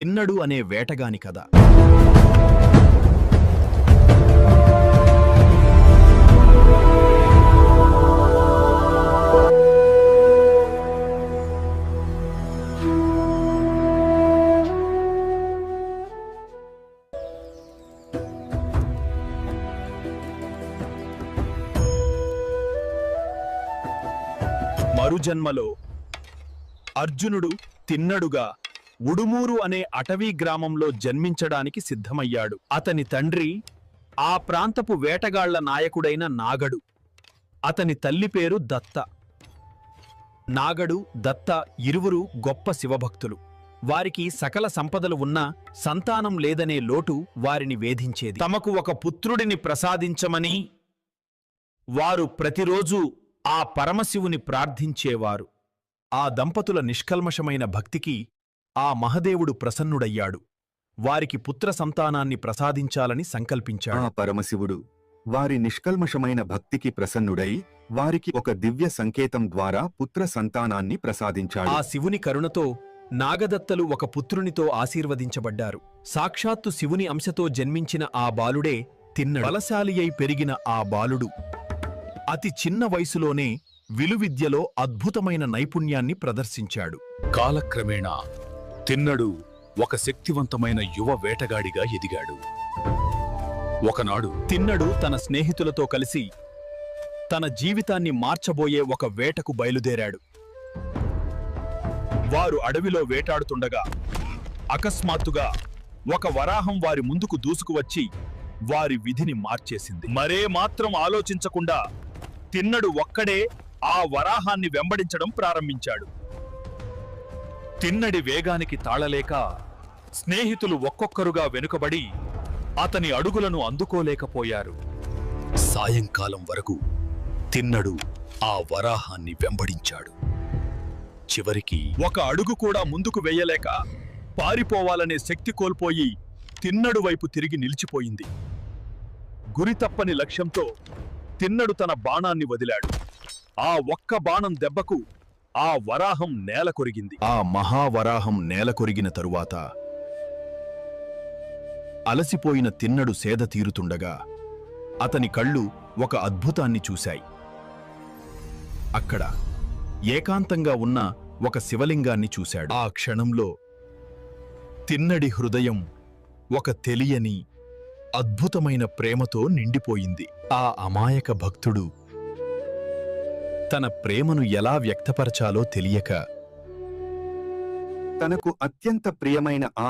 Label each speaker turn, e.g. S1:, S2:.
S1: తిన్నడు అనే వేటగాని కథ. మరుజన్మలో అర్జునుడు తిన్నడుగా ఉడుమూరు అనే అటవీ గ్రామంలో జన్మించడానికి సిద్ధమయ్యాడు. అతని తండ్రి ఆ ప్రాంతపు వేటగాళ్ళ నాయకుడైన నాగడు. అతని తల్లి పేరు దత్త. నాగడు దత్త ఇరువురు గొప్ప శివభక్తులు. వారికి సకల సంపదలు ఉన్నా సంతానం లేదనే లోటు వారిని వేధించేది. తమకు ఒక పుత్రుడిని ప్రసాదించమని వారు ప్రతిరోజూ ఆ పరమశివుని ప్రార్థించేవారు. ఆ దంపతుల నిష్కల్మషమైన భక్తికి ఆ మహదేవుడు ప్రసన్నుడయ్యాడు. వారికి పుత్ర సంతానాన్ని ప్రసాదించాలని
S2: ఆ
S1: సంకల్పించాడు
S2: పరమశివుడు వారి నిష్కల్మషమైన భక్తికి ప్రసన్నుడై వారికి ఒక దివ్య సంకేతం ద్వారా పుత్ర సంతానాన్ని ప్రసాదించాడు.
S1: ఆ శివుని కరుణతో నాగదత్తలు ఒక పుత్రునితో ఆశీర్వదించబడ్డారు. సాక్షాత్తు శివుని అంశతో జన్మించిన ఆ బాలుడే తిన్న బలశాలి అయి పెరిగిన ఆ బాలుడు అతి చిన్న వయసులోనే విలువిద్యలో అద్భుతమైన నైపుణ్యాన్ని ప్రదర్శించాడు.
S3: కాలక్రమేణా తిన్నడు ఒక శక్తివంతమైన యువ వేటగాడిగా ఎదిగాడు. ఒకనాడు
S1: తిన్నడు తన స్నేహితులతో కలిసి తన జీవితాన్ని మార్చబోయే ఒక వేటకు బయలుదేరాడు. వారు అడవిలో వేటాడుతుండగా అకస్మాత్తుగా ఒక వరాహం వారి ముందుకు దూసుకువచ్చి వారి విధిని మార్చేసింది. మరే మాత్రం ఆలోచించకుండా తిన్నడు ఒక్కడే ఆ వరాహాన్ని వెంబడించడం ప్రారంభించాడు. తిన్నడి వేగానికి తాళలేక స్నేహితులు ఒక్కొక్కరుగా వెనుకబడి అతని అడుగులను అందుకోలేకపోయారు.
S3: సాయంకాలం వరకు తిన్నడు ఆ వరాహాన్ని వెంబడించాడు. చివరికి
S1: ఒక అడుగు కూడా ముందుకు వెయ్యలేక పారిపోవాలనే శక్తి కోల్పోయి తిన్నడు వైపు తిరిగి నిలిచిపోయింది. గురి తప్పని లక్ష్యంతో తిన్నడు తన బాణాన్ని వదిలాడు. ఆ ఒక్క బాణం దెబ్బకు ఆ వరాహం నేల కొరిగింది. ఆ మహావరాహం నేల కొరిగిన తరువాత అలసిపోయిన తిన్నడు సేద తీరుతుండగా అతని కళ్ళు ఒక అద్భుతాన్ని చూశాయి. అక్కడ ఏకాంతంగా ఉన్న ఒక శివలింగాన్ని చూశాడు. ఆ క్షణంలో తిన్నడి హృదయం ఒక తెలియని అద్భుతమైన ప్రేమతో నిండిపోయింది. ఆ అమాయక భక్తుడు తన ప్రేమను ఎలా వ్యక్తపరచాలో తెలియక
S2: తనకు అత్యంత ప్రియమైన ఆ